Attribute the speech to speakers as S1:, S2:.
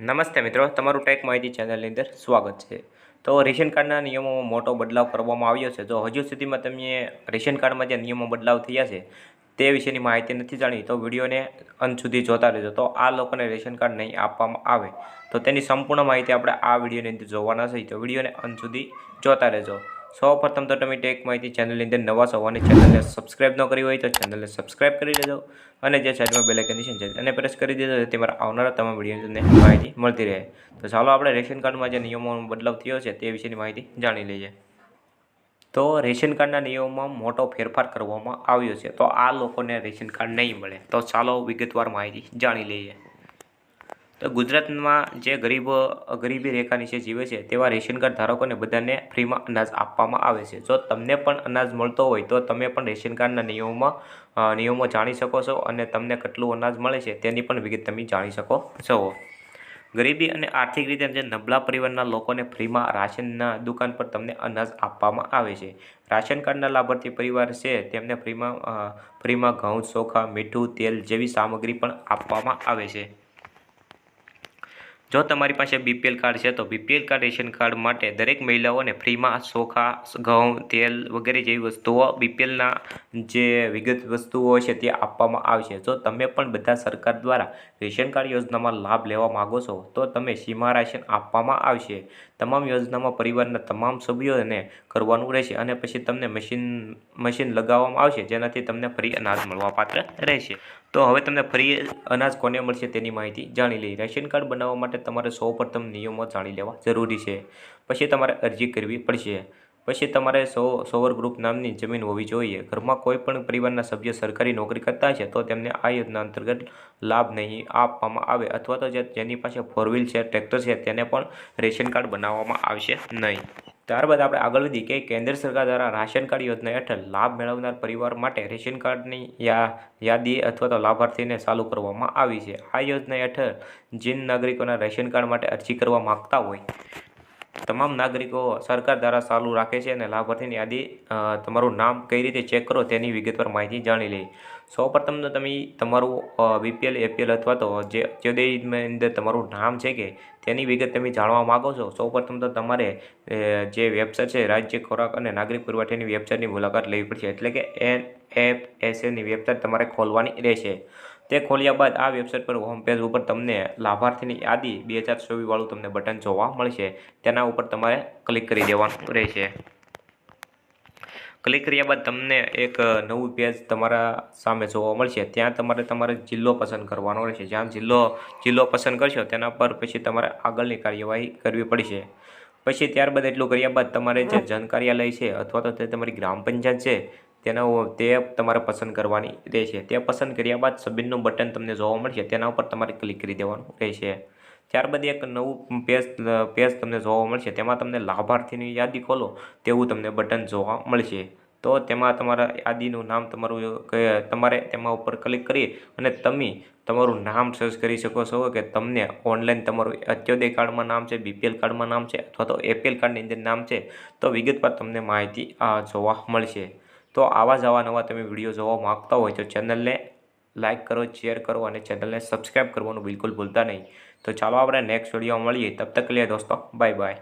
S1: નમસ્તે મિત્રો, તમારું ટેક માહિતી ચેનલની અંદર સ્વાગત છે. તો રેશન કાર્ડના નિયમોમાં મોટો બદલાવ કરવામાં આવ્યો છે. તો હજુ સુધીમાં તમે રેશન કાર્ડમાં જે નિયમો બદલાવ થયા છે, તે વિશેની માહિતી નથી જાણી તો વિડીયોને અંત સુધી જોતા રહેજો. તો આ લોકોને રેશન કાર્ડ નહીં આપવામાં આવે, તો તેની સંપૂર્ણ માહિતી આપણે આ વિડીયોની અંદર જોવાના છે. તો વિડીયોને અંત સુધી જોતા રહેજો. સૌ પ્રથમ તો તમે ટેક માહિતી ચેનલની અંદર નવા છો અને ચેનલને સબસ્ક્રાઇબ ન કરી હોય તો ચેનલને સબસ્ક્રાઈબ કરી લેજો અને જે સાઈડમાં બેલ આઇકન છે એને પ્રેસ કરી દેજો જેથી મારા આવનારા તમામ વિડીયોની તમને માહિતી મળતી રહે. તો ચાલો આપણે રેશન કાર્ડમાં જે નિયમોનો બદલાવ થયો છે તે વિશેની માહિતી જાણી લઈએ. તો રેશન કાર્ડના નિયમોમાં મોટો ફેરફાર કરવામાં આવ્યો છે તો આ લોકોને રેશન કાર્ડ નહીં મળે. તો ચાલો વિગતવાર માહિતી જાણી લઈએ. તો ગુજરાતમાં જે ગરીબો, ગરીબી રેખા નીચે જીવે છે, તેવા રેશન કાર્ડ ધારકોને બધાને ફ્રીમાં અનાજ આપવામાં આવે છે. જો તમને પણ અનાજ મળતો હોય, તો તમે પણ રેશન કાર્ડના નિયમોમાં નિયમો જાણી શકો છો અને તમને કેટલું અનાજ મળે છે, તેની પણ વિગત તમે જાણી શકો છો. ગરીબી અને આર્થિક રીતે જે નબળા પરિવારના લોકોને ફ્રીમાં રાશનના દુકાન પર તમને અનાજ આપવામાં આવે છે. રાશન કાર્ડના લાભાર્થી પરિવાર છે, તેમને ફ્રીમાં ફ્રીમાં ઘઉં, ચોખા, મીઠું, તેલ જેવી સામગ્રી પણ આપવામાં આવે છે. જો તમારી પાસે બીપીએલ કાર્ડ છે, તો બીપીએલ કાર્ડ રેશન કાર્ડ માટે દરેક મહિલાઓને ફ્રીમાં ચોખા ઘઉં, તેલ વગેરે જેવી વસ્તુઓ બીપીએલના જે વિગત વસ્તુઓ છે તે આપવામાં આવશે. જો તમે પણ બધા સરકાર દ્વારા રેશન કાર્ડ યોજનામાં લાભ લેવા માગો છો, તો તમે સીમા રાશન આપવામાં આવશે. તમામ યોજનામાં પરિવારના તમામ સભ્યોને કરવાનું રહેશે અને પછી તમને મશીન મશીન લગાવવામાં આવશે, જેનાથી તમને ફ્રી અનાજ મળવાપાત્ર રહેશે. તો હવે તમને ફ્રી અનાજ કોને મળશે તેની માહિતી જાણી લઈ. રેશન કાર્ડ બનાવવા માટે તમારે સૌપ્રથમ નિયમો જાણી લેવા જરૂરી છે. પછી તમારે અરજી કરવી પડશે. પછી તમારે સો સોવર ગ્રુપ નામની જમીન હોવી જોઈએ. ઘરમાં કોઈ પણ પરિવારના સભ્ય સરકારી નોકરી કરતા છે તો તેમને આ યોજના અંતર્ગત લાભ નહીં આપવામાં આવે અથવા તો જેની પાસે ફોર વ્હીલ છે ટ્રેક્ટર છે, તેને પણ રેશન કાર્ડ બનાવવામાં આવશે નહીં. ત્યારબાદ આપણે આગળ વધી કે કેન્દ્ર સરકાર દ્વારા રાશન કાર્ડ યોજના હેઠળ લાભ મેળવનાર પરિવાર માટે રેશન કાર્ડની યાદી અથવા તો લાભાર્થીને ચાલુ કરવામાં આવી છે. આ યોજના હેઠળ જીન નાગરિકોના રેશન કાર્ડ માટે અરજી કરવા માગતા હોય. તમામ નાગરિકો સરકાર દ્વારા ચાલુ રાખે છે અને લાભાર્થીની યાદી તમારું નામ કઈ રીતે ચેક કરો તેની વિગતવાર માહિતી જાણી લઈએ સૌપ્રથમ તો તમે તમારું બીપીએલ એપીએલ અથવા તો જે અત્યોદયની અંદર તમારું નામ છે કે તેની વિગત તમે જાણવા માગો છો. સૌપ્રથમ તો તમારે જે વેબસાઇટ છે રાજ્ય ખોરાક અને નાગરિક પુરવઠાની વેબસાઇટની મુલાકાત લેવી પડશે. એટલે કે એન એફ એસ એની વેબસાઇટ તમારે ખોલવાની રહેશે. તે ખોલ્યા બાદ આ વેબસાઇટ પર હોમ પેજ ઉપર તમને લાભાર્થીની યાદી બે હજાર ચોવીસવાળું તમને બટન જોવા મળશે. તેના ઉપર તમારે ક્લિક કરી દેવાનું રહેશે. ક્લિક કર્યા બાદ તમને એક નવું પેજ તમારા સામે જોવા મળશે. ત્યાં તમારે તમારે જિલ્લો પસંદ કરવાનો રહેશે. જ્યાં જિલ્લો જિલ્લો પસંદ કરશો તેના પર પછી તમારે આગળની કાર્યવાહી કરવી પડશે. પછી ત્યારબાદ એટલું કર્યા બાદ તમારે જે જનકાર્યાલય છે અથવા તો તે તમારી ગ્રામ પંચાયત છે તેના તે તમારે પસંદ કરવાની રહેશે. તે પસંદ કર્યા બાદ સબમિટનું બટન તમને જોવા મળશે. તેના ઉપર તમારે ક્લિક કરી દેવાનું રહેશે. ત્યારબાદ એક નવું પેજ પેજ તમને જોવા મળશે. તેમાં તમને લાભાર્થીની યાદી ખોલો. તેવું તમને બટન જોવા મળશે. તો તેમાં તમારા યાદીનું નામ તમારું તમારે તેમાં ઉપર ક્લિક કરી અને તમે તમારું નામ સર્ચ કરી શકો છો કે તમને ઓનલાઈન તમારું અત્યોદય કાર્ડમાં નામ છે બીપીએલ કાર્ડમાં નામ છે અથવા તો એપીએલ કાર્ડની અંદર નામ છે. તો વિગતવાર તમને માહિતી જોવા મળશે. તો આવા જ આવા નવા તમે વીડિયો જોવા માગતા હોય તો ચેનલને લાઇક કરો, શેર કરો અને ચેનલને સબસ્ક્રાઈબ કરવાનું બિલકુલ ભૂલતા નહીં. તો ચાલો આપણે નેક્સ્ટ વીડિયો મળીએ. તબ તક લે દોસ્તો. Bye bye.